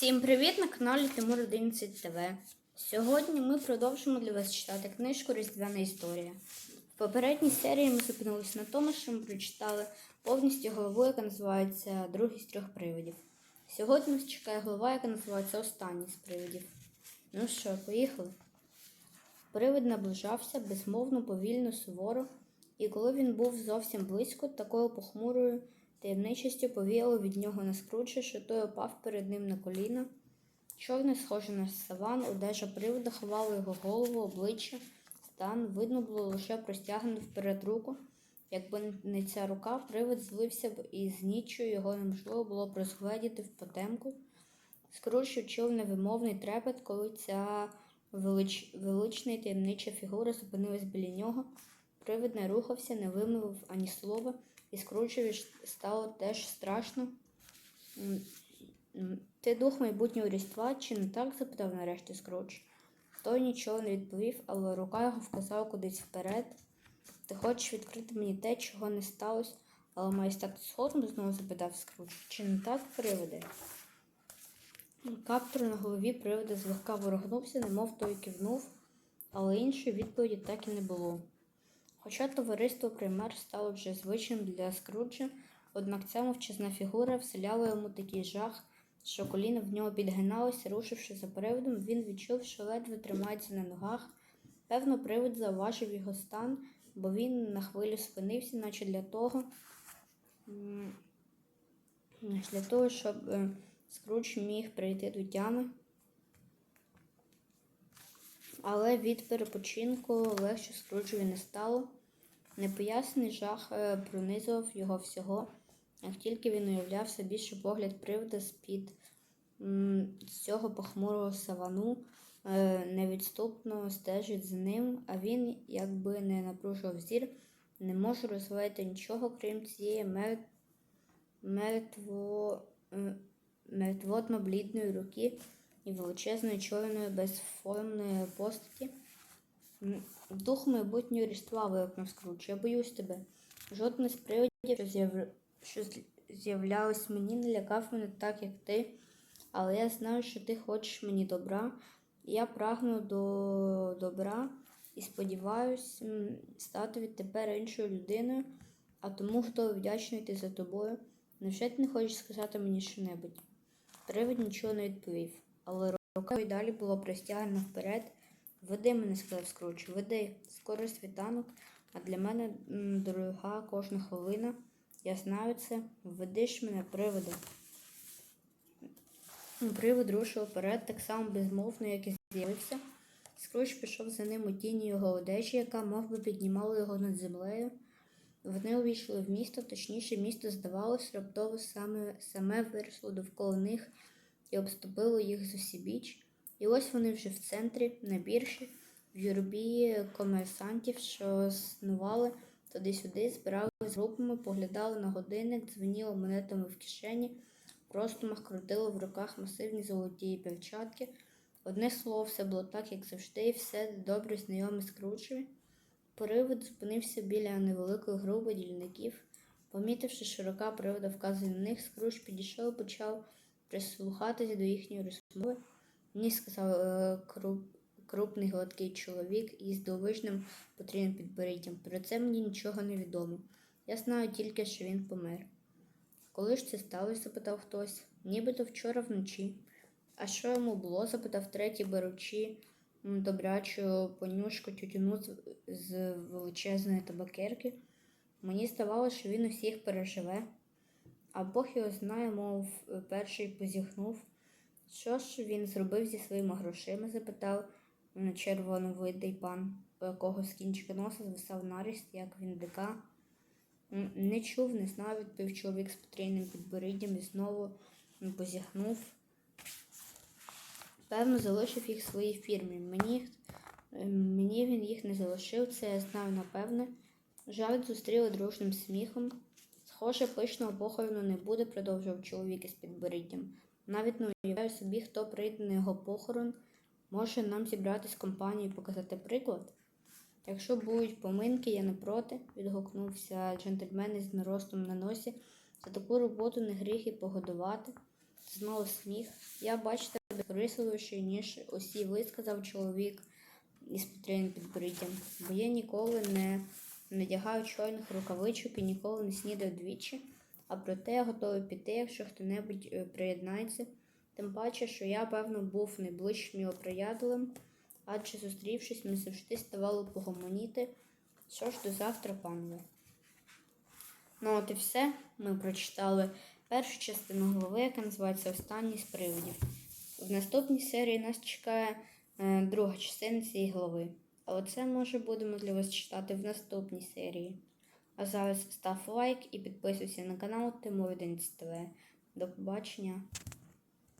Всім привіт на каналі Тимур 11 ТВ. Сьогодні ми продовжимо для вас читати книжку Різдвяна історія. В попередній серії ми зупинилися на тому, що ми прочитали повністю главу, яка називається Другий з трьох привидів. Сьогодні нас чекає глава, яка називається Останній з привидів. Ну що, поїхали? Привид наближався безмовно, повільно, суворо, і коли він був зовсім близько, такою похмурою таємничістю повіяло від нього на скруче, що той опав перед ним на коліна. Чорний, схожий на саван, одежа привида ховала його голову, обличчя, стан. Видно було лише простягнену вперед руку. Якби не ця рука, привид злився б із ніччю, його неможливо було б розгледіти в потемку. Скруч відчув невимовний трепет, коли ця велич... велична і таємнича фігура зупинилась біля нього. Привид не рухався, не вимовив ані слова, і Скручеві стало теж страшно. Ти дух майбутнього різдва, чи не так? запитав нарешті Скруч. Той нічого не відповів, але рука його вказала кудись вперед. Ти хочеш відкрити мені те, чого не сталося, але має стати сходом, знову запитав Скруч. Чи не так привиде? Каптур на голові привида злегка ворогнувся, немов той кивнув, але іншої відповіді так і не було. Хоча товариство примар стало вже звичним для Скруджа, однак ця мовчазна фігура вселяла йому такий жах, що коліна в нього підгиналося, рушивши за приводом, він відчув, що ледве тримається на ногах. Певно, привид зауважив його стан, бо він на хвилю спинився, наче для того, для того, щоб е, Скрудж міг прийти до тями. Але від перепочинку легше Скруджеві не стало. Непоясний жах е, пронизував його всього, як тільки він уявляв собі, що погляд привода з-під цього похмурого савану е, невідступно стежить за ним, а він, якби не напружував зір, не може розгледіти нічого, крім цієї мер... мертво... е, мертвотно-блідної руки і величезної чорної безформної постаті. Дух майбутнього різдва вигукнув Скрудж. Я боюсь тебе. Жоден з привидів, що з'яв- що з'являлось мені, не лякав мене так, як ти. Але я знаю, що ти хочеш мені добра. Я прагну до добра і сподіваюсь м, стати відтепер іншою людиною, а тому готовий вдячний йти за тобою. Невже ти не хочеш сказати мені що-небудь? Привид нічого не відповів, але рука й далі було простягнена вперед. Веди мене, сказав Скруч, веди, скоро світанок, а для мене дорога кожна хвилина. Я знаю це. Веди ж мене, приводи. Привид рушив вперед, так само безмовно, як і з'явився. Скруч пішов за ним у тіні його одежі, яка мов би піднімала його над землею. Вони увійшли в місто, точніше, місто, здавалось, раптово саме, саме виросло довкола них і обступило їх з усібіч. І ось вони вже в центрі, на біржі, в юрбі комерсантів, що снували туди-сюди, збиралися групами, поглядали на годинник, дзвеніли монетами в кишені, простумах крутили в руках масивні золоті перчатки. Одне слово, все було так, як завжди, і все добре знайоме Скручеві. Привид зупинився біля невеликої групи дільників. Помітивши, що рука привода вказує на них, Скруч підійшов і почав прислухатися до їхньої розмови. Мені сказав е, круп, крупний гладкий чоловік із дивовижним потрібним підборіддям. Про це мені нічого не відомо. Я знаю тільки, що він помер. Коли ж це сталося? запитав хтось. Нібито вчора вночі. А що йому було? запитав третій, беручи добрячу понюшку тютюну з величезної табакерки. Мені здавалося, що він усіх переживе. А Бог його знає, мов перший позіхнув. Що ж він зробив зі своїми грошима? запитав червоновидий пан, у якого з кінчика носа звисав наріст, як він дика. Не чув, не знав, відповів чоловік з потрійним підборіддям і знову позіхнув. Певно, залишив їх своїй фірмі. Мені, е, мені він їх не залишив, це я знаю напевне. Жарт зустріли дружним сміхом. Схоже, пишного похорону не буде, продовжував чоловік із підборіддям. Навіть не уявляю собі, хто прийде на його похорон. Може нам зібратись компанією і показати приклад? Якщо будуть поминки, я не проти, відгукнувся джентльмен із наростом на носі. За таку роботу не гріх і погодувати. Знову сміх. Я бачу тебе ніж усі ви, сказав чоловік із потрійним підборіддям. Бо я ніколи не надягаю чорних рукавичок і ніколи не снідаю двічі. А проте я готовий піти, якщо хто-небудь е, приєднається. Тим паче, що я, певно, був найближчим його приятелем, адже зустрівшись, ми завжди ставали погомоніти. Що ж до завтра, панове? Ну, от і все. Ми прочитали першу частину глави, яка називається Останній з привидів. В наступній серії нас чекає е, друга частина цієї глави. Але це може будемо вас читати в наступній серії. А зараз став лайк і підписуйся на канал Тимур 11 ТВ. До побачення!